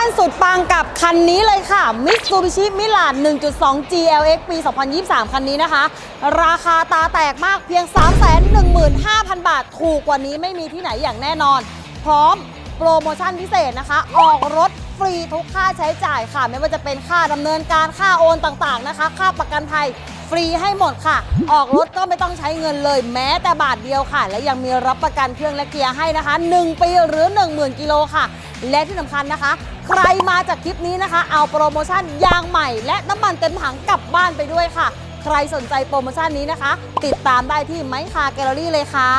ั่นสุดปังกับคันนี้เลยค่ะ Mitsubishi Mirage 1.2 GLX ปี 2023 คันนี้นะคะ ราคาตาแตกมากเพียง 315,000 บาท ถูกกว่านี้ไม่มีที่ไหนอย่างแน่นอน พร้อมโปรโมชั่นพิเศษนะคะ ออกรถฟรีทุกค่าใช้จ่ายค่ะ ไม่ว่าจะเป็นค่าดำเนินการค่าโอนต่างๆนะคะ ค่าประกันภัยฟรีให้หมดค่ะ ออกรถก็ไม่ต้องใช้เงินเลยแม้แต่บาทเดียวค่ะ และยังมีรับประกันเครื่องและเกียร์ให้นะคะ 1 ปีหรือ 10,000 กิโลค่ะ และที่สำคัญนะคะ ใครมาจากคลิปนี้นะคะ เอาโปรโมชั่นยางใหม่ และน้ำมันเต็มถังกลับบ้านไปด้วยค่ะ ใครสนใจโปรโมชั่นนี้นะคะ ติดตามได้ที่ไมค์คาแกลเลอรี่เลยค่ะ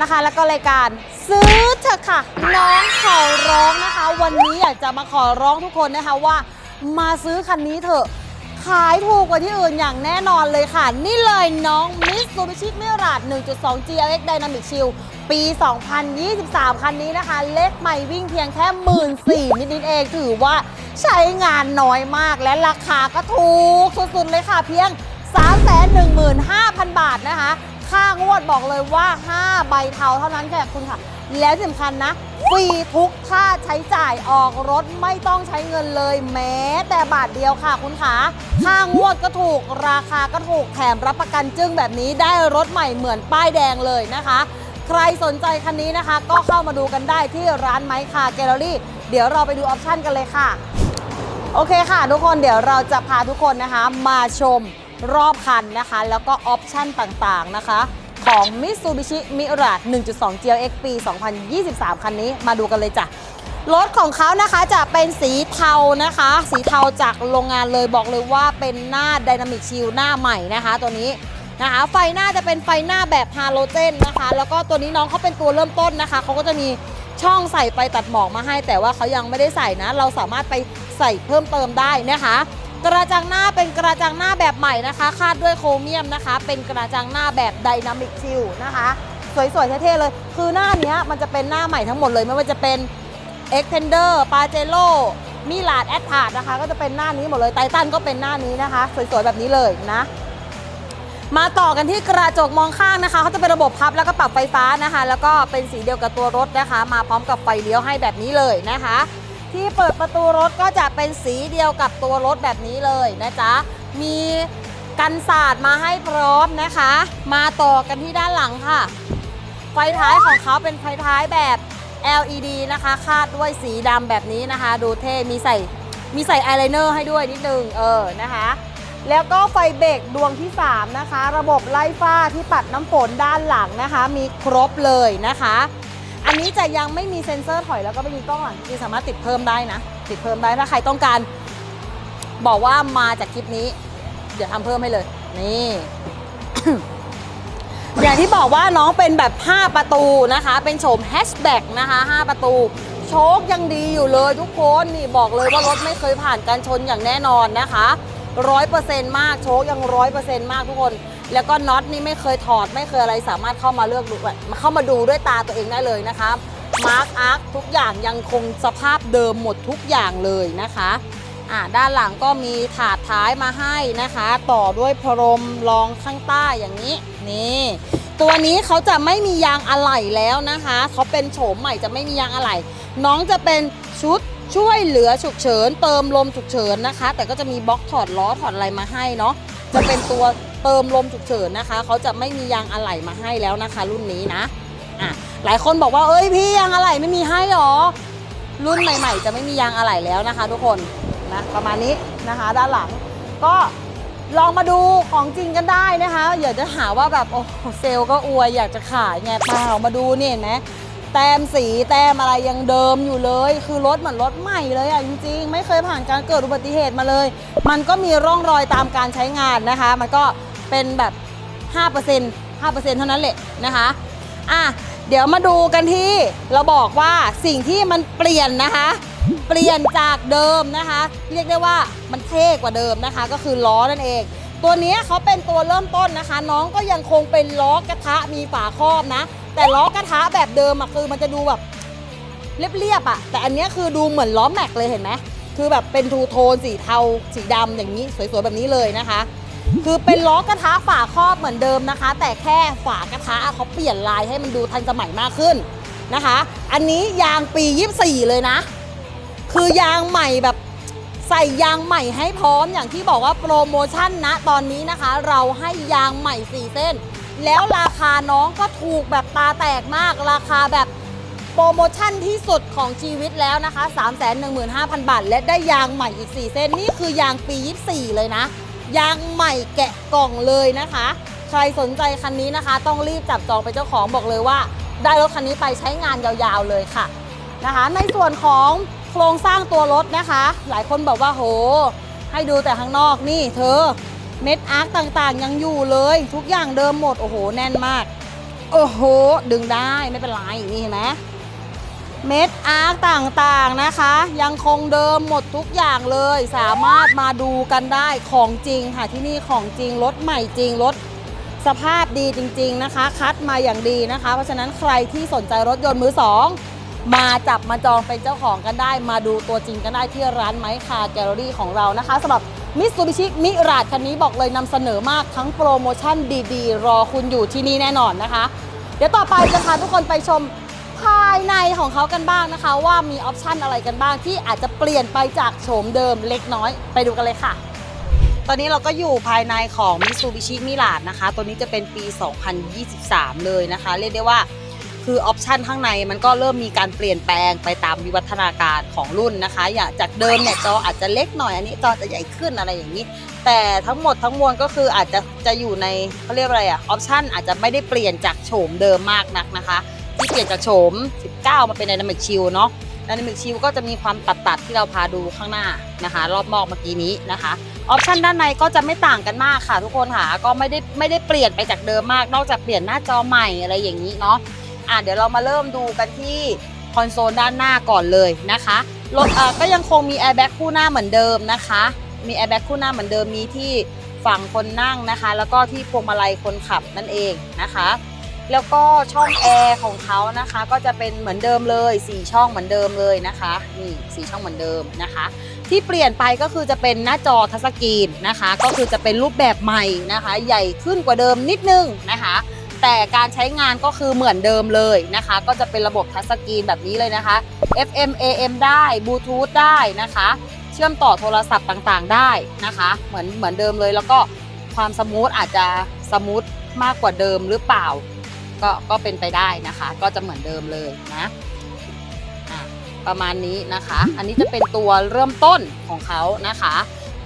นะนะคะ แล้วก็รายการซื้อเถอะค่ะ น้องขอร้องนะคะ วันนี้อยากจะมาขอร้องทุกคนนะคะว่า มาซื้อคันนี้เถอะ ขายถูกกว่าที่อื่นอย่างแน่นอนเลยค่ะ นี่เลยน้อง Mitsubishi Mirage 1.2 GLX Dynamic Shield ปี 2023 คันนี้นะคะ เล็กใหม่วิ่งเพียงแค่14,000นิดๆเองถือว่าใช้งานน้อยมากและราคาก็ถูกสุดๆเลยค่ะเพียง 315,000 บาทนะคะ ค่างวดบอกเลยว่า 5 ใบเทาเท่านั้นแค่คุณค่ะ และที่สำคัญนะ ฟรีทุกค่าใช้จ่ายออกรถไม่ต้องใช้เงินเลยแม้ แต่บาทเดียวค่ะคุณขาค่างวดก็ถูกราคาก็ถูกแถมรับประกันจึ้งแบบนี้ได้รถใหม่เหมือนป้ายแดงเลยนะคะ ใครสนใจคันนี้นะคะ ก็เข้ามาดูกันได้ที่ร้านไมค์คาแกลเลอรี่เดี๋ยวเราไปดูออปชั่นกันเลยค่ะ โอเคค่ะ ทุกคนเดี๋ยวเราจะพาทุกคนนะคะ มาชม รอบคันนะคะ แล้วก็ออปชั่นต่างๆนะคะของ Mitsubishi Mirage 1.2 GLX ปี 2023 คันนี้มาดูกันเลยจ้ะ รถของเขานะคะจะเป็นสีเทานะคะ สีเทาจากโรงงานเลยบอกเลยว่าเป็นหน้า Dynamic Shield หน้าใหม่นะคะตัวนี้นะคะไฟหน้าจะเป็นไฟหน้าแบบฮาโลเจนนะคะ แล้วก็ตัวนี้น้องเขาเป็นตัวเริ่มต้นนะคะ เขาก็จะมีช่องใส่ไฟตัดหมอกมาให้ แต่ว่าเขายังไม่ได้ใส่นะ เราสามารถไปใส่เพิ่มเติมได้นะคะ กระจังหน้าเป็นกระจังหน้าแบบใหม่นะคะ คาดด้วยโครเมียมนะคะ เป็นกระจังหน้าแบบไดนามิกชิลนะคะ สวยๆเท่ๆเลย คือหน้าเนี้ยมันจะเป็นหน้าใหม่ทั้งหมดเลย ไม่ว่าจะเป็น e x t e n d e r p a j e r o มิลาดแอดพาดนะคะ ก็จะเป็นหน้านี้หมดเลยไททันก็เป็นหน้านี้นะคะ สวยๆแบบนี้เลยนะมาต่อกันที่กระจกมองข้างนะคะเขาจะเป็นระบบพับแล้วก็ปรับไฟฟ้านะคะ แล้วก็เป็นสีเดียวกับตัวรถนะคะ มาพร้อมกับไฟเลี้ยวให้แบบนี้เลยนะคะ ที่เปิดประตูรถก็จะเป็นสีเดียวกับตัวรถแบบนี้เลยนะจ๊ะ มีกันศาสตร์มาให้พร้อมนะคะ มาต่อกันที่ด้านหลังค่ะ ไฟท้ายของเขาเป็นไฟท้ายแบบ LED นะคะ คาดด้วยสีดำแบบนี้นะคะ ดูเท่ มีใส่ มีใส่อายไลเนอร์ให้ด้วยนิดนึง เออ นะคะ แล้วก็ไฟเบรกดวงที่ 3 นะคะ ระบบไล่ฟ้าที่ปัดน้ำฝนด้านหลังนะคะ มีครบเลยนะคะ อันนี้จะยังไม่มีเซ็นเซอร์ถอยแล้วก็ไม่มีกล้องหลังจริงๆสามารถติดเพิ่มได้นะ ติดเพิ่มได้ถ้าใครต้องการ บอกว่ามาจากคลิปนี้ เดี๋ยวทำเพิ่มให้เลย นี่ อย่างที่บอกว่าน้องเป็นแบบ 5 ประตูนะคะ เป็นโฉมแฮชแบ็กนะคะ 5 ประตู โชคยังดีอยู่เลยทุกคนนี่บอกเลยว่ารถไม่เคยผ่านการชนอย่างแน่นอนนะคะร้อยเปอร์เซ็นต์มากโชคยังร้อยเปอร์เซ็นต์มากทุกคน แล้วก็น็อตนี่ไม่เคยถอดไม่เคยอะไรสามารถเข้ามาเลือกดูเข้ามาดูด้วยตาตัวเองได้เลยนะคะมาร์คอาร์คทุกอย่างยังคงสภาพเดิมหมดทุกอย่างเลยนะคะอ่าด้านหลังก็มีถาดท้ายมาให้นะคะ ต่อด้วยพรมรองข้างใต้อย่างนี้นี่ตัวนี้เขาจะไม่มียางอะไหล่แล้วนะคะเขาเป็นโฉมใหม่จะไม่มียางอะไหล่น้องจะเป็นชุดช่วยเหลือฉุกเฉิน เติมลมฉุกเฉินนะคะ แต่ก็จะมีบล็อกถอดล้อถอดอะไรมาให้เนาะจะเป็นตัว เติมลมฉุกเฉินนะคะ เขาจะไม่มียางอะไหล่มาให้แล้วนะคะ รุ่นนี้นะอะหลายคนบอกว่าเอ้ยพี่ยางอะไหล่ไม่มีให้หรอ รุ่นใหม่ ๆ จะไม่มียางอะไหล่แล้วนะคะ ทุกคนนะประมาณนี้นะคะ ด้านหลังก็ลองมาดูของจริงกันได้นะคะอย่าจะหาว่าแบบโอ้เซลล์ก็อวยอยากจะขายไงเปล่ามาดูนี่เห็นไหมแต้มสีแต้มอะไรยังเดิมอยู่เลย คือรถเหมือนรถใหม่เลยอะจริงๆ ไม่เคยผ่านการเกิดอุบัติเหตุมาเลย มันก็มีร่องรอยตามการใช้งานนะคะ มันก็ เป็นแบบ 5% 5%เท่านั้นแหละนะคะอะเดี๋ยวมาดูกันที่เราบอกว่าสิ่งที่มันเปลี่ยนนะคะ เปลี่ยนจากเดิมนะคะ เรียกได้ว่ามันเท่กว่าเดิมนะคะ ก็คือล้อนั่นเอง ตัวนี้เขาเป็นตัวเริ่มต้นนะคะ น้องก็ยังคงเป็นล้อกระทะมีฝาครอบนะ แต่ล้อกระทะแบบเดิมอะคือมันจะดูแบบเรียบๆอะแต่อันนี้คือดูเหมือนล้อแม็กเลยเห็นไหมคือแบบเป็นทูโทนสีเทาสีดำอย่างนี้สวยๆแบบนี้เลยนะคะ คือเป็นล้อกระทะฝาครอบเหมือนเดิมนะคะ แต่แค่ฝากระทะเขาเปลี่ยนลายให้มันดูทันสมัยมากขึ้นนะคะ อันนี้ยางปี 24 เลยนะ คือยางใหม่แบบใส่ยางใหม่ให้พร้อมอย่างที่บอกว่าโปรโมชั่นนะตอนนี้นะคะ เราให้ยางใหม่ 4 เส้น แล้วราคาน้องก็ถูกแบบตาแตกมากราคาแบบโปรโมชั่นที่สุดของชีวิตแล้วนะคะ 315,000 บาท และได้ยางใหม่อีก 4 เส้น นี่คือยางปี 24 เลยนะ ยางใหม่แกะกล่องเลยนะคะ ใครสนใจคันนี้นะคะ ต้องรีบจับจองเป็นเจ้าของบอกเลยว่า ได้รถคันนี้ไปใช้งานยาวๆเลยค่ะนะคะ ในส่วนของโครงสร้างตัวรถนะคะ หลายคนบอกว่าโห ให้ดูแต่ข้างนอกนี่เธอเม็ดอาร์คต่างๆ ยังอยู่เลย ทุกอย่างเดิมหมดโอ้โห แน่นมาก โอ้โห ดึงได้ไม่เป็นไรนี่เห็นไหม เม็ดอาร์คต่างๆนะคะ ยังคงเดิมหมดทุกอย่างเลย สามารถมาดูกันได้ของจริงค่ะที่นี่ของจริงรถใหม่จริงรถสภาพดีจริง ๆนะคะ คัดมาอย่างดีนะคะ เพราะฉะนั้นใครที่สนใจรถยนต์มือสองมาจับมาจองเป็นเจ้าของกันได้ มาดูตัวจริงกันได้ที่ร้านไม้คาแกลเลอรี่ของเรานะคะสำหรับมิส u ูบิชิมิราดคันนี้บอกเลยนำเสนอมากทั้งโปรโมชั่นดีๆ รอคุณอยู่ที่นี่แน่นอนนะคะ เดี๋ยวต่อไปจะพาทุกคนไปชม ภายในของเขากันบ้างนะคะ ว่ามีออปชันอะไรกันบ้างที่อาจจะเปลี่ยนไปจากโฉมเดิมเล็กน้อยไปดูกันเลยค่ะ ตอนนี้เราก็อยู่ภายในของ Mitsubishi Mirage นะคะ ตัวนี้จะเป็นปี 2023 เลยนะคะ เรียกได้ว่าคือออปชันข้างในมันก็เริ่มมีการเปลี่ยนแปลงไปตามวิวัฒนาการของรุ่นนะคะ อย่างจากเดิมเนี่ยจออาจจะเล็กหน่อยอันนี้จอจะใหญ่ขึ้นอะไรอย่างนี้ แต่ทั้งหมดทั้งมวลก็คืออาจจะจะอยู่ในเขาเรียกอะไรอะออปชันอาจจะไม่ได้เปลี่ยนจากโฉมเดิมมากนักนะคะ ที่เปลี่ยนจากโฉม 19 มาเป็น Dynamic Shield เนาะ Dynamic Shield ก็จะมีความตัดตัดที่เราพาดูข้างหน้านะคะ รอบนอกเมื่อกี้นี้นะคะออปชันด้านในก็จะไม่ต่างกันมากค่ะ ทุกคนค่ะก็ไม่ได้ไม่ได้เปลี่ยนไปจากเดิมมาก นอกจากเปลี่ยนหน้าจอใหม่อะไรอย่างนี้เนาะอะเดี๋ยวเรามาเริ่มดูกันที่คอนโซลด้านหน้าก่อนเลยนะคะรถอ่อก็ยังคงมีแอร์แบ็กคู่หน้าเหมือนเดิมนะคะ มีแอร์แบ็กคู่หน้าเหมือนเดิมมีที่ฝั่งคนนั่งนะคะ แล้วก็ที่พวงมาลัยคนขับนั่นเองนะคะ แล้วก็ช่องแอร์ของเขานะคะ ก็จะเป็นเหมือนเดิมเลย4ช่องเหมือนเดิมเลยนะคะนี่สช่องเหมือนเดิมนะคะ ที่เปลี่ยนไปก็คือจะเป็นหน้าจอทัชสกรีนนะคะ ก็คือจะเป็นรูปแบบใหม่นะคะ ใหญ่ขึ้นกว่าเดิมนิดนึงนะคะแต่การใช้งานก็คือเหมือนเดิมเลยนะคะ ก็จะเป็นระบบทัชสกรีนแบบนี้เลยนะคะ FM AM ได้บลูทูธได้นะคะ เชื่อมต่อโทรศัพท์ต่างๆได้นะคะ เหมือนเหมือนเดิมเลยแล้วก็ความสมูทอาจจะสมูทมากกว่าเดิมหรือเปล่า ก็ก็เป็นไปได้นะคะ ก็จะเหมือนเดิมเลยนะประมาณนี้นะคะ อันนี้จะเป็นตัวเริ่มต้นของเขานะคะ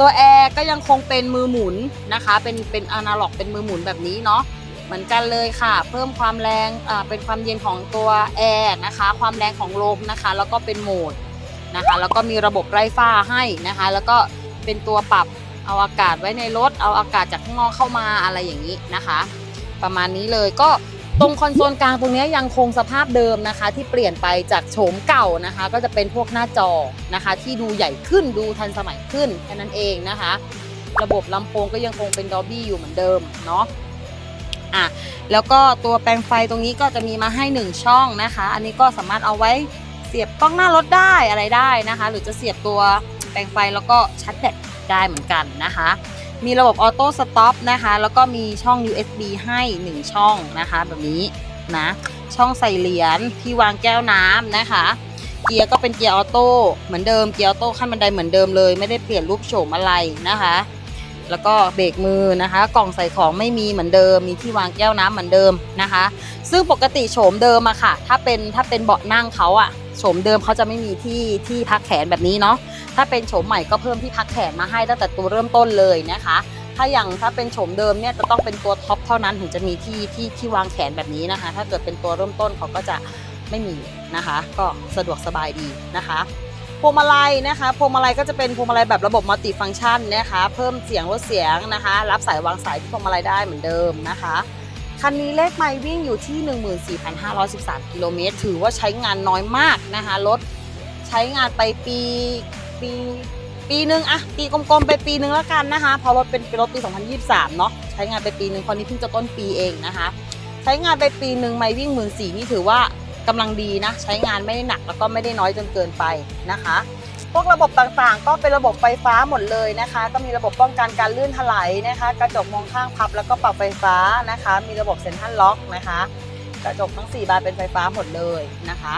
ตัวแอร์ก็ยังคงเป็นมือหมุนนะคะ เป็นเป็นอนาล็อกเป็นมือหมุนแบบนี้เนาะเหมือนกันเลยค่ะ เพิ่มความแรงอ่าเป็นความเย็นของตัวแอร์นะคะ ความแรงของลมนะคะ แล้วก็เป็นโหมดนะคะ แล้วก็มีระบบไร้ฝ้าให้นะคะ แล้วก็เป็นตัวปรับเอาอากาศไว้ในรถ เอาอากาศจากข้างนอกเข้ามาอะไรอย่างนี้นะคะ ประมาณนี้เลยก็ ตรงคอนโซลกลางตรงนี้ยังคงสภาพเดิมนะคะ ที่เปลี่ยนไปจากโฉมเก่านะคะ ก็จะเป็นพวกหน้าจอนะคะ ที่ดูใหญ่ขึ้นดูทันสมัยขึ้นแค่นั้นเองนะคะ ระบบลำโพงก็ยังคงเป็นดอ b บี้อยู่เหมือนเดิมเนาะอะแล้วก็ตัวแปลงไฟตรงนี้ก็จะมีมาให้ 1 ช่องนะคะ อันนี้ก็สามารถเอาไว้เสียบกล้องหน้ารถได้อะไรได้นะคะ หรือจะเสียบตัวแปลงไฟแล้วก็ชาร์จแบตได้เหมือนกันนะคะ มีระบบออโต้สต็อปนะคะ แล้วก็มีช่อง USB ให้ 1 ช่องนะคะ แบบนี้นะ ช่องใส่เหรียญที่วางแก้วน้ำนะคะ เกียร์ก็เป็นเกียร์ออโต้เหมือนเดิม เกียร์ออโต้ขั้นบันไดเหมือนเดิมเลย ไม่ได้เปลี่ยนรูปโฉมอะไรนะคะ แล้วก็เบรกมือนะคะ กล่องใส่ของไม่มีเหมือนเดิม มีที่วางแก้วน้ำเหมือนเดิมนะคะ ซึ่งปกติโฉมเดิมอะค่ะ ถ้าเป็นถ้าเป็นเบาะนั่งเขาอะโฉมเดิมเขาจะไม่มีที่ที่พักแขนแบบนี้เนาะ ถ้าเป็นโฉมใหม่ก็เพิ่มที่พักแขนมาให้ตั้งแต่ตัวเริ่มต้นเลยนะคะ ถ้าอย่างถ้าเป็นโฉมเดิมเนี่ยจะต้องเป็นตัวท็อปเท่านั้นถึงจะมีที่ที่ที่วางแขนแบบนี้นะคะ ถ้าเกิดเป็นตัวเริ่มต้นเขาก็จะไม่มีนะคะ ก็สะดวกสบายดีนะคะพวงมาลัยนะคะพวงมาลัยก็จะเป็นพวงมาลัยแบบระบบมัลติฟังก์ชันนะคะ เพิ่มเสียงลดเสียงนะคะ รับสายวางสายที่พวงมาลัยได้เหมือนเดิมนะคะคันนี้เลขไมล์วิ่งอยู่ที่ 14,513 กิโลเมตร ถือว่าใช้งานน้อยมากนะคะรถใช้งานไปปี ปี ปีหนึ่งอะตีกลมๆไปปีหนึ่งแล้วกันนะคะเพราะรถเป็นเป็นรถปี 2023 เนาะใช้งานไปปีหนึ่งคนนี้เพิ่งจะต้นปีเองนะคะ ใช้งานไปปีหนึ่งไมล์วิ่งหมื่นสี่นี่ถือว่ากำลังดีนะ ใช้งานไม่ได้หนักแล้วก็ไม่ได้น้อยจนเกินไปนะคะ พวกระบบต่างๆ ก็เป็นระบบไฟฟ้าหมดเลยนะคะ ก็มีระบบป้องกันการลื่นถลายนะคะ กระจกมองข้างพับแล้วก็ปรับไฟฟ้านะคะ มีระบบเซ็นทรัลล็อกนะคะ กระจกทั้ง 4 บานเป็นไฟฟ้าหมดเลยนะคะ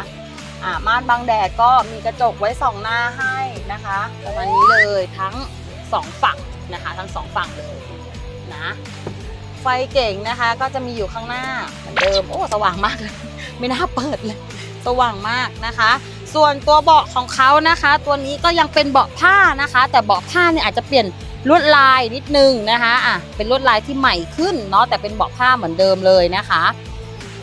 อ่าม่านบังแดดก็มีกระจกไว้ส่องหน้าให้นะคะประมาณนี้เลยทั้ง 2 ฝั่งนะคะ ทั้ง 2 ฝั่งเลยนะไฟเก่งนะคะ ก็จะมีอยู่ข้างหน้าเหมือนเดิมโอ้สว่างมากเลยไม่น่าเปิดเลยสว่างมากนะคะ ส่วนตัวเบาะของเขานะคะ ตัวนี้ก็ยังเป็นเบาะผ้านะคะ แต่เบาะผ้าเนี่ยอาจจะเปลี่ยนลวดลายนิดนึงนะคะอะเป็นลวดลายที่ใหม่ขึ้นเนาะแต่เป็นเบาะผ้าเหมือนเดิมเลยนะคะ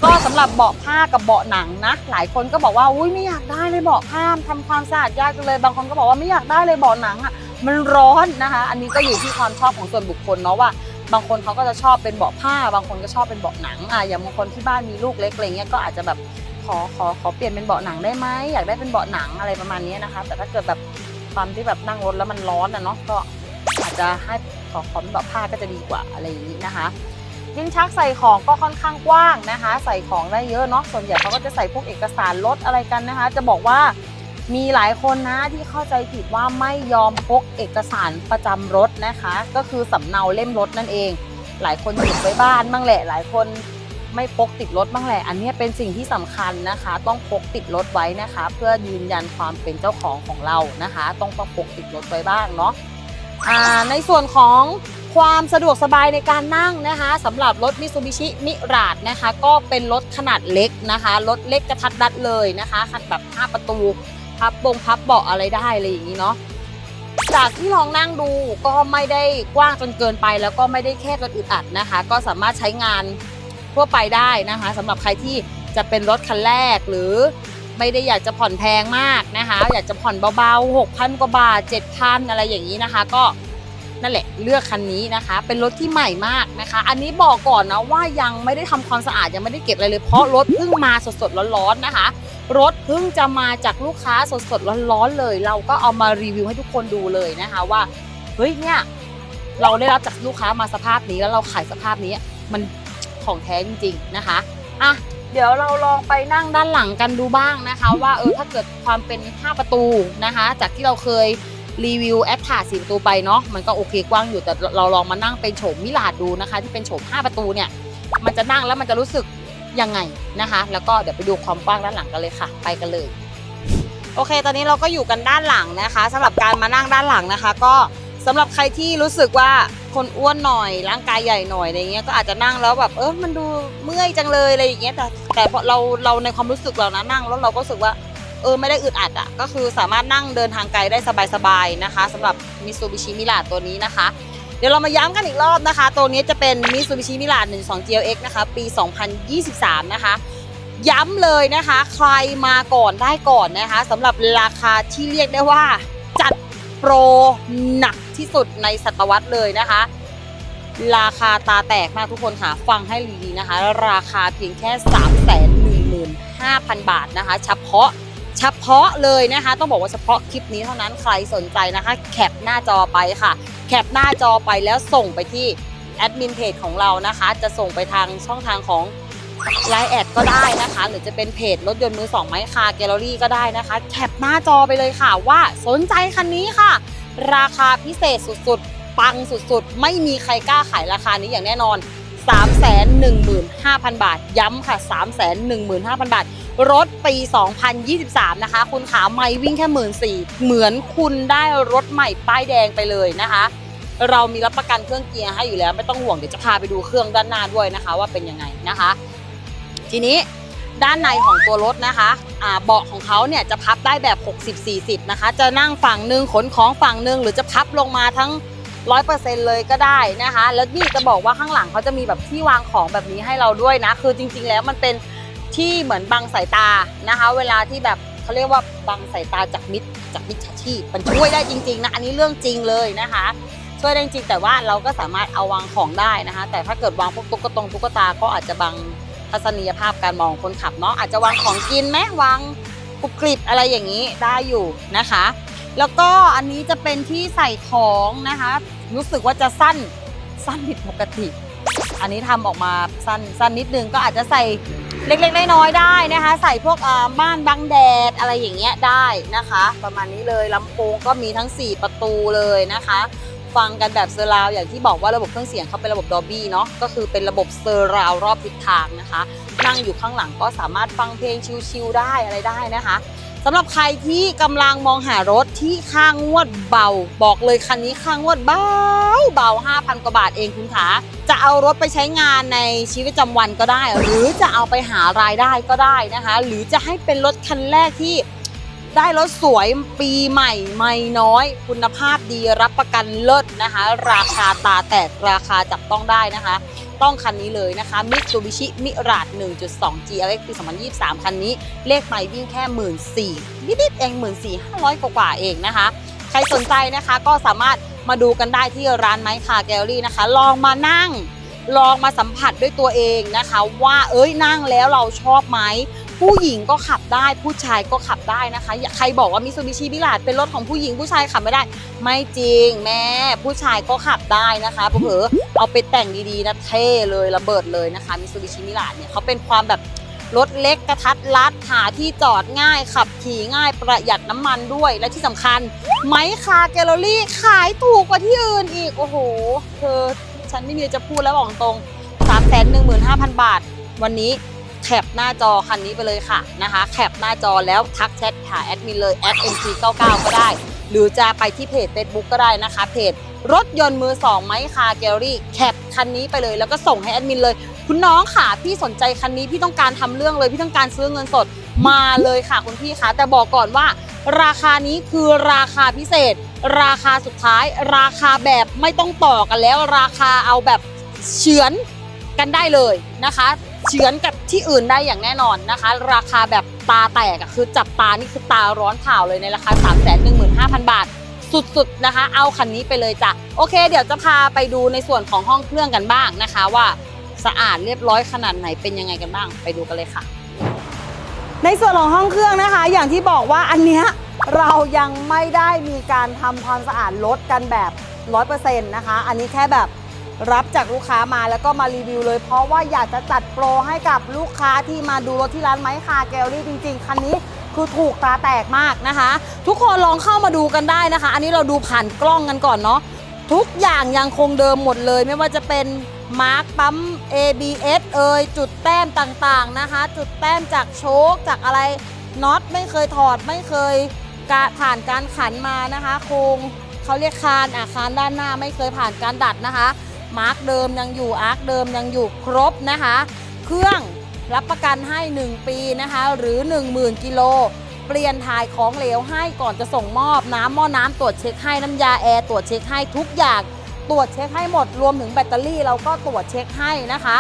ก็สำหรับเบาะผ้ากับเบาะหนังนะ หลายคนก็บอกว่าอุ้ยไม่อยากได้เลยเบาะผ้าทำความสะอาดยากเลย บางคนก็บอกว่าไม่อยากได้เลยเบาะหนังอะมันร้อนนะคะ อันนี้ก็อยู่ที่ความชอบของส่วนบุคคลเนาะว่าบางคนเขาก็จะชอบเป็นเบาะผ้า บางคนก็ชอบเป็นเบาะหนังอะอย่างบางคนที่บ้านมีลูกเล็กอะไรเงี้ยก็อาจจะแบบขอขอขอเปลี่ยนเป็นเบาะหนังได้ไหมอยากได้เป็นเบาะหนังอะไรประมาณนี้นะคะ แต่ถ้าเกิดแบบความที่แบบนั่งรถแล้วมันร้อนอะเนาะก็อาจจะให้ขอขอเป็นเบาะผ้าก็จะดีกว่าอะไรอย่างนี้นะคะ ลิ้นชักใส่ของก็ค่อนข้างกว้างนะคะ ใส่ของได้เยอะเนาะส่วนใหญ่เขาก็จะใส่พวกเอกสารรถอะไรกันนะคะ จะบอกว่ามีหลายคนนะที่เข้าใจผิดว่าไม่ยอมพกเอกสารประจำรถนะคะ ก็คือสำเนาเล่มรถนั่นเอง หลายคนหยิบไว้บ้านบ้างแหละ หลายคนไม่พกติดรถบ้างแหละ อันนี้เป็นสิ่งที่สำคัญนะคะ ต้องพกติดรถไว้นะคะ เพื่อยืนยันความเป็นเจ้าของของเรานะคะ ต้องต้องพกติดรถไว้บ้างเนาะในส่วนของ ความสะดวกสบายในการนั่งนะคะสำหรับรถมิ t ูบิชิมิราดนะคะ ก็เป็นรถขนาดเล็กนะคะรถเล็กกระทัดรัดเลยนะคะคันแบบ5ประตูพับบงพับเบาะอะไรได้อะไรอย่างนี้เนาะจากที่ลองนั่งดูก็ไม่ได้กว้างจนเกินไป แล้วก็ไม่ได้แคบจนอึดอัดนะคะ ก็สามารถใช้งานทั่วไปได้นะคะสำหรับใครที่จะเป็นรถคันแรกหรือไม่ได้อยากจะผ่อนแพงมากนะคะ อยากจะผ่อนเบาๆ 6,000 กว่าบาท 7,000 อะไรอย่างนี้นะคะ ก็ นั่นแหละเลือกคันนี้นะคะ เป็นรถที่ใหม่มากนะคะ อันนี้บอกก่อนนะว่ายังไม่ได้ทำความสะอาดยังไม่ได้เก็บอะไรเลย เพราะรถเพิ่งมาสดๆร้อนๆนะคะ รถเพิ่งจะมาจากลูกค้าสดๆร้อนๆเลย เราก็เอามารีวิวให้ทุกคนดูเลยนะคะว่าเฮ้ยเนี่ยเราได้รับจากลูกค้ามาสภาพนี้แล้วเราขายสภาพนี้มันของแท้จริงๆนะคะอะเดี๋ยวเราลองไปนั่งด้านหลังกันดูบ้างนะคะ ว่าเออถ้าเกิดความเป็น 5 ประตูนะคะ จากที่เราเคย รีวิวแอดถาสีประตูไปเนาะมันก็โอเคกว้างอยู่แต่เราลองมานั่งเป็นโฉมมิลาดดูนะคะ ที่เป็นโฉม5 ประตูเนี่ย มันจะนั่งแล้วมันจะรู้สึกยังไงนะคะ แล้วก็เดี๋ยวไปดูความกว้างด้านหลังกันเลยค่ะ ไปกันเลย โอเค ตอนนี้เราก็อยู่กันด้านหลังนะคะสำหรับการมานั่งด้านหลังนะคะ ก็สำหรับใครที่รู้สึกว่าคนอ้วนหน่อยร่างกายใหญ่หน่อยอะไรเงี้ยก็อาจจะนั่งแล้วแบบเออมันดูเมื่อยจังเลยอะไรอย่างเงี้ยแต่แต่เราเราในความรู้สึกเรานะนั่งแล้วเราก็รู้สึกว่า เออไม่ได้อึดอัดอะก็คือสามารถนั่งเดินทางไกลได้สบายๆนะคะสำหรับ Mitsubishi Mirage ตัวนี้นะคะ เดี๋ยวเรามาย้ำกันอีกรอบนะคะ ตัวนี้จะเป็น Mitsubishi Mirage 12 GLX นะคะปี 2023 นะคะย้ำเลยนะคะ ใครมาก่อนได้ก่อนนะคะสำหรับราคาที่เรียกได้ว่า จัดโปรหนักที่สุดในศตวรรษเลยนะคะ ราคาตาแตกมากทุกคนค่ะฟังให้ดีๆนะคะ ราคาเพียงแค่ 3 1 5 0 0 0 บาทนะคะ เฉพาะ เฉพาะเลยนะคะ ต้องบอกว่าเฉพาะคลิปนี้เท่านั้นใครสนใจนะคะ แคปหน้าจอไปค่ะแคปหน้าจอไปแล้วส่งไปที่แอดมินเพจของเรานะคะ จะส่งไปทางช่องทางของไลน์แอดก็ได้นะคะ หรือจะเป็นเพจรถยนต์มือสองไม้คาแกลเลอรี่ก็ได้นะคะ แคปหน้าจอไปเลยค่ะว่าสนใจคันนี้ค่ะ ราคาพิเศษสุดๆ ปังสุดๆ ไม่มีใครกล้าขายราคานี้อย่างแน่นอน 315,000 บาท ย้ำค่ะ 315,000 บาท รถปี 2023 นะคะ คุณขาไม่วิ่งแค่1 4ื่นสี่เหมือนคุณได้รถใหม่ป้ายแดงไปเลยนะคะ เรามีรับประกันเครื่องเกียร์ให้อยู่แล้วไม่ต้องห่วงเดี๋ยวจะพาไปดูเครื่องด้านหน้าด้วยนะคะ ว่าเป็นยังไงนะคะ ทีนี้ด้านในของตัวรถนะคะเบาะของเขาเนี่ยจะพับได้แบบ 60-40 นะคะ จะนั่งฝั่งหนึ่งขนของฝั่งหนึ่งหรือจะพับลงมาทั้ง 100%เปอร์เซ็นเลยก็ได้นะคะ แล้วนี่จะบอกว่าข้างหลังเขาจะมีแบบที่วางของแบบนี้ให้เราด้วยนะ คือจริง ๆ แล้วมันเป็นที่เหมือนบังสายตานะคะ เวลาที่แบบเขาเรียกว่าบังสายตาจากมิดจากมิจฉาชีพมันช่วยได้จริง ๆ นะ อันนี้เรื่องจริงเลยนะคะ ช่วยได้จริงแต่ว่าเราก็สามารถเอาวางของได้นะคะ แต่ถ้าเกิดวางพวกตุ๊กตงตุ๊กตาก็อาจจะบังทัศนียภาพการมองคนขับเนาะอาจจะวางของกินไหมวางกรุบกริบอะไรอย่างนี้ได้อยู่นะคะ แล้วก็อันนี้จะเป็นที่ใส่ของนะคะ รู้สึกว่าจะสั้นสั้นผิดปกติ อันนี้ทำออกมาสั้นสั้นนิดนึงก็อาจจะใส่เล็กๆน้อยๆได้นะคะ ใส่พวกอ่าม่านบังแดดอะไรอย่างเงี้ยได้นะคะ ประมาณนี้เลยลำโพงก็มีทั้ง 4 ประตูเลยนะคะ ฟังกันแบบเซอร์ราวอย่างที่บอกว่าระบบเครื่องเสียงเขาเป็นระบบดอ b บี้เนาะก็คือเป็นระบบเซอร์ราวรอบทิศทางนะคะ นั่งอยู่ข้างหลังก็สามารถฟังเพลงชิลๆได้อะไรได้นะคะ สำหรับใครที่กำลังมองหารถที่ค่างวดเบา บอกเลยคันนี้ค่างวดเบาเบา 5,000 กว่าบาทเองคุณขาจะเอารถไปใช้งานในชีวิตประจำวันก็ได้ หรือจะเอาไปหารายได้ก็ได้นะคะ หรือจะให้เป็นรถคันแรกที่ ได้รถสวยปีใหม่ไม่น้อย คุณภาพดีรับประกันเลิศนะคะ ราคาตาแตกราคาจับต้องได้นะคะ ต้องคันนี้เลยนะคะ Mitsubishi Mirage 1.2 GLX ปี 2023 คันนี้เลขไม่วิ่งแค่ 1 4ื่นนิดๆเอง1 4 5 0 0 กว่าๆเองนะคะ ใครสนใจนะคะก็สามารถมาดูกันได้ที่ร้านไม้คาแกลลี่นะคะ ลองมานั่ง ลองมาสัมผัสด้วยตัวเองนะคะ ว่าเอ้ยนั่งแล้วเราชอบไหมผู้หญิงก็ขับได้ผู้ชายก็ขับได้นะคะ ใครบอกว่ามิ t ูบิชิบิลาดเป็นรถของผู้หญิงผู้ชายขับไม่ได้ ไม่จริงแม่ผู้ชายก็ขับได้นะคะเผลอเอาไปแต่งดีๆนะเท่เลยระเบิดเลยนะคะมิ t ูบิชิมิลาดเนี่ยเขาเป็นความแบบรถเล็กกระทัดรัดหาที่จอดง่าย ขับขี่ง่ายประหยัดน้ำมันด้วยและที่สำคัญ ไม้คาแกลเลอรี่ขายถูกกว่าที่อื่นอีก โอ้โหเธอ ฉันไม่มีจะพูดแล้วบอกตรง3 1 5 0 0 0บาท วันนี้แคปหน้าจอคันนี้ไปเลยค่ะนะคะแคปหน้าจอแล้วทักแชทหาแอดมินเลยแอด mc99 ก็ได้ หรือจะไปที่เพจ Facebook ก็ได้นะคะ เพจรถยนต์มือ2ไม้คาแกลลี่แคปคันนี้ไปเลย แล้วก็ส่งให้แอดมินเลย คุณน้องค่ะพี่สนใจคันนี้พี่ต้องการทำเรื่องเลยพี่ต้องการซื้อเงินสด มาเลยค่ะคุณพี่คะแต่บอกก่อนว่า ราคานี้คือราคาพิเศษ ราคาสุดท้าย ราคาแบบไม่ต้องต่อกันแล้ว ราคาเอาแบบเฉือนกันได้เลยนะคะเฉือนกับที่อื่นได้อย่างแน่นอนนะคะ ราคาแบบตาแตกอะคือจับตานี่คือตาร้อนเผาเลยในราคา 3 1 5 0 0 0 บาท สุดๆนะคะ เอาคันนี้ไปเลยจ้ะโอเค เดี๋ยวจะพาไปดูในส่วนของห้องเครื่องกันบ้างนะคะ ว่าสะอาดเรียบร้อยขนาดไหนเป็นยังไงกันบ้าง ไปดูกันเลยค่ะ ในส่วนของห้องเครื่องนะคะ อย่างที่บอกว่าอันเนี้ยเรายังไม่ได้มีการทำความสะอาดรถกันแบบ 100%นะคะ อันนี้แค่แบบรับจากลูกค้ามาแล้วก็มารีวิวเลย เพราะว่าอยากจะจัดโปรให้กับลูกค้าที่มาดูรถที่ร้านไม้คาแกลลี่จริง ๆ คันนี้คือถูกตาแตกมากนะคะ ทุกคนลองเข้ามาดูกันได้นะคะ อันนี้เราดูผ่านกล้องกันก่อนเนาะทุกอย่างยังคงเดิมหมดเลยไม่ว่าจะเป็น มาร์กปั๊ม ABS เอ่ยจุดแต้มต่างๆนะคะ จุดแต้มจากโชคจากอะไรน็อตไม่เคยถอดไม่เคยกะผ่านการขันมานะคะโครงเขาเรียกคานอาคารด้านหน้าไม่เคยผ่านการดัดนะคะมาร์กเดิมยังอยู่อาร์คเดิมยังอยู่ครบนะคะ เครื่องรับประกันให้ 1 ปีนะคะ หรือ 10,000กิโลเปลี่ยนถ่ายของเหลวให้ก่อนจะส่งมอบน้ำหม้อน้ำตรวจเช็คให้น้ำยาแอร์ตรวจเช็คให้ทุกอย่าง ตรวจเช็คให้หมดรวมถึงแบตเตอรี่เราก็ตรวจเช็คให้นะคะ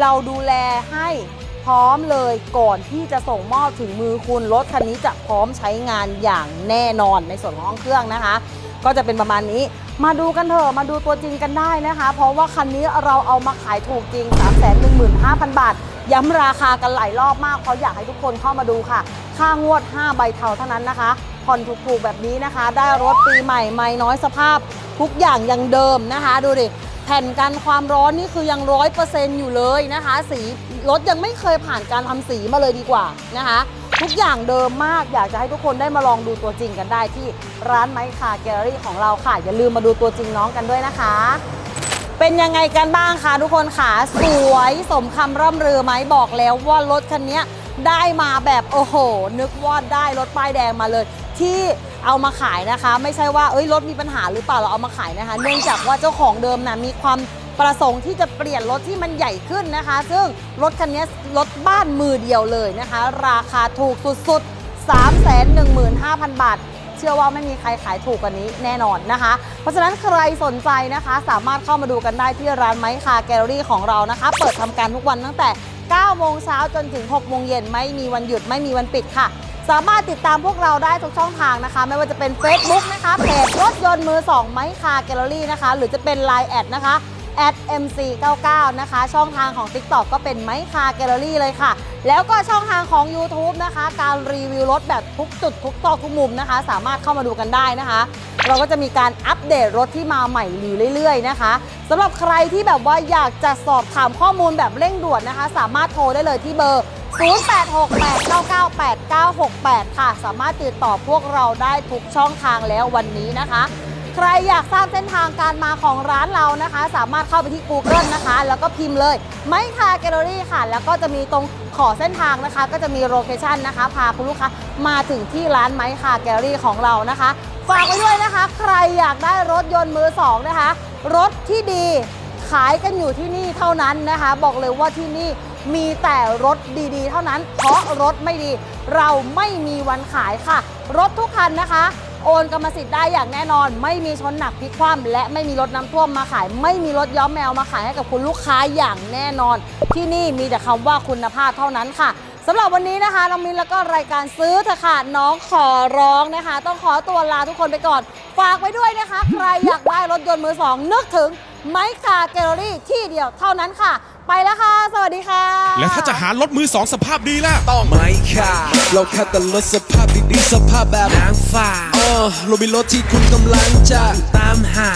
เราดูแลให้พร้อมเลยก่อนที่จะส่งมอบถึงมือคุณรถคันนี้จะพร้อมใช้งานอย่างแน่นอนในส่วนของห้องเครื่องนะคะ ก็จะเป็นประมาณนี้ มาดูกันเถอะมาดูตัวจริงกันได้นะคะ เพราะว่าคันนี้เราเอามาขายถูกจริง 3 1 5 0 0 0 บาท ย้ำราคากันหลายรอบมากเพราะอยากให้ทุกคนเข้ามาดูค่ะ ค่างวด 5 ใบเทาเท่านั้นนะคะ ผ่อนถูกๆแบบนี้นะคะ ได้รถปีใหม่ไม่น้อยสภาพทุกอย่างยังเดิมนะคะ ดูดิแผ่นกันความร้อนนี่คือยังร้อยเปอร์เซ็นต์อยู่เลยนะคะ สีรถยังไม่เคยผ่านการทำสีมาเลยดีกว่านะคะ ทุกอย่างเดิมมากอยากจะให้ทุกคนได้มาลองดูตัวจริงกันได้ที่ร้านไม้คาแกลเลอรี่ของเราค่ะ อย่าลืมมาดูตัวจริงน้องกันด้วยนะคะ เป็นยังไงกันบ้างคะทุกคนค่ะสวยสมคำร่ำลือไหมบอกแล้วว่ารถคันนี้ ได้มาแบบโอ้โห นึกว่าได้รถป้ายแดงมาเลย ที่เอามาขายนะคะ ไม่ใช่ว่าเอ้ยรถมีปัญหาหรือเปล่าเราเอามาขายนะคะ เนื่องจากว่าเจ้าของเดิมนะมีความประสงค์ที่จะเปลี่ยนรถที่มันใหญ่ขึ้นนะคะ ซึ่งรถคันนี้รถบ้านมือเดียวเลยนะคะ ราคาถูกสุดๆ 315,000 บาท เชื่อว่าไม่มีใครขายถูกกว่านี้แน่นอนนะคะ เพราะฉะนั้นใครสนใจนะคะ สามารถเข้ามาดูกันได้ที่ร้านไม้คาแกลเลอรี่ของเรานะคะ เปิดทำการทุกวันตั้งแต่ 9 โมงเช้าจนถึง 6 โมงเย็นไม่มีวันหยุดไม่มีวันปิดค่ะ สามารถติดตามพวกเราได้ทุกช่องทางนะคะ ไม่ว่าจะเป็น Facebook นะคะเพจรถยนต์มือ2ไม้คาแกลเลอรี่นะคะ หรือจะเป็น Line แอดนะคะ @mc99 นะคะ ช่องทางของ TikTok ก็เป็นไม้คาแกลเลอรี่เลยค่ะ แล้วก็ช่องทางของ YouTube นะคะ การรีวิวรถแบบทุกจุดทุกซอกทุกมุมนะคะ สามารถเข้ามาดูกันได้นะคะ เราก็จะมีการอัปเดตรถที่มาใหม่อยู่เรื่อยๆนะคะสำหรับใครที่แบบว่าอยากจะสอบถามข้อมูลแบบเร่งด่วนนะคะ สามารถโทรได้เลยที่เบอร์ 0868998968 ค่ะ สามารถติดต่อพวกเราได้ทุกช่องทางแล้ววันนี้นะคะ ใครอยากทราบเส้นทางการมาของร้านเรานะคะ สามารถเข้าไปที่ Google นะคะ แล้วก็พิมพ์เลย ไมคาแกลเลอรี่ค่ะ แล้วก็จะมีตรงขอเส้นทางนะคะ ก็จะมีโลเคชันนะคะ พาคุณลูกค้ามาถึงที่ร้านไมคาแกลเลอรี่ของเรานะคะฝากไว้ด้วยนะคะ ใครอยากได้รถยนต์มือสองนะคะ รถที่ดีขายกันอยู่ที่นี่เท่านั้นนะคะ บอกเลยว่าที่นี่มีแต่รถดีๆ เท่านั้น เพราะรถไม่ดี เราไม่มีวันขายค่ะ รถทุกคันนะคะ โอนกรรมสิทธิ์ได้อย่างแน่นอน ไม่มีชนหนักพลิกคว่ำและไม่มีรถน้ำท่วมมาขาย ไม่มีรถย้อมแมวมาขายให้กับคุณลูกค้าอย่างแน่นอน ที่นี่มีแต่คำว่าคุณภาพเท่านั้นค่ะสำหรับวันนี้นะคะน้องมินแล้วก็รายการซื้อเถอะค่ะน้องขอร้องนะคะ ต้องขอตัวลาทุกคนไปก่อน ฝากไว้ด้วยนะคะ ใครอยากได้รถยนต์มือสองนึกถึงไมคาแกลเลอรี่ที่เดียวเท่านั้นค่ะไปแล้วค่ะ สวัสดีค่ะ แล้วถ้าจะหารถมือสองสภาพดีล่ะ ต้องไม่ค่ะเราแค่แต่รถสภาพดีๆสภาพแบบนางฟ้าเออเรามีรถที่คุณกำลังจะตามหา